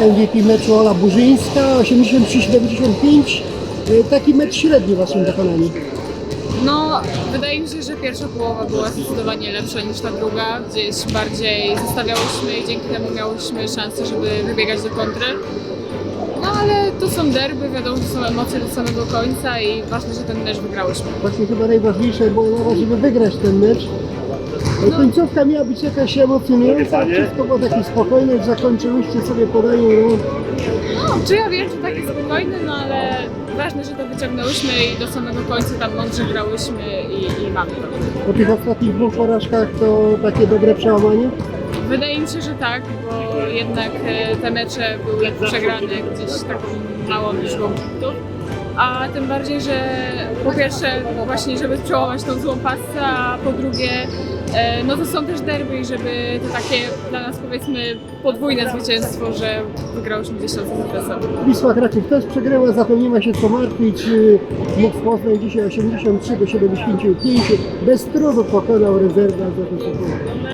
MVP meczu Ola Burzyńska, 83-75. E, Taki mecz średni waszym wykonaniu. No, wydaje mi się, że pierwsza połowa była zdecydowanie lepsza niż ta druga. Gdzieś bardziej zostawiałyśmy i dzięki temu miałyśmy szansę, żeby wybiegać do kontry. No ale to są derby, wiadomo, że są emocje do samego końca i ważne, że ten mecz wygrałyśmy. Właśnie chyba najważniejsze było żeby wygrać ten mecz. E, Końcówka miała być jakaś emocjonująca, wszystko było takie spokojne, zakończyłyście sobie podanie rąk. No, czy ja wiem, że taki spokojny, no ale ważne, że to wyciągnęłyśmy i do samego końca tam mądrze grałyśmy i, i mamy to. Po tych ostatnich dwóch porażkach to takie dobre przełamanie. Wydaje mi się, że tak, bo jednak e, te mecze były przegrane gdzieś taką małą liczbą punktów. A tym bardziej, że po pierwsze właśnie, żeby przełamać tą złą pasę, a po drugie e, no to są też derby żeby to takie dla nas powiedzmy podwójne zwycięstwo, że gdzieś tam z Zesem. Wisła Kraków też nie ma się co martwić. Mógł Poznań dzisiaj 83 do 75. Bez trudu pokonał rezerwę za to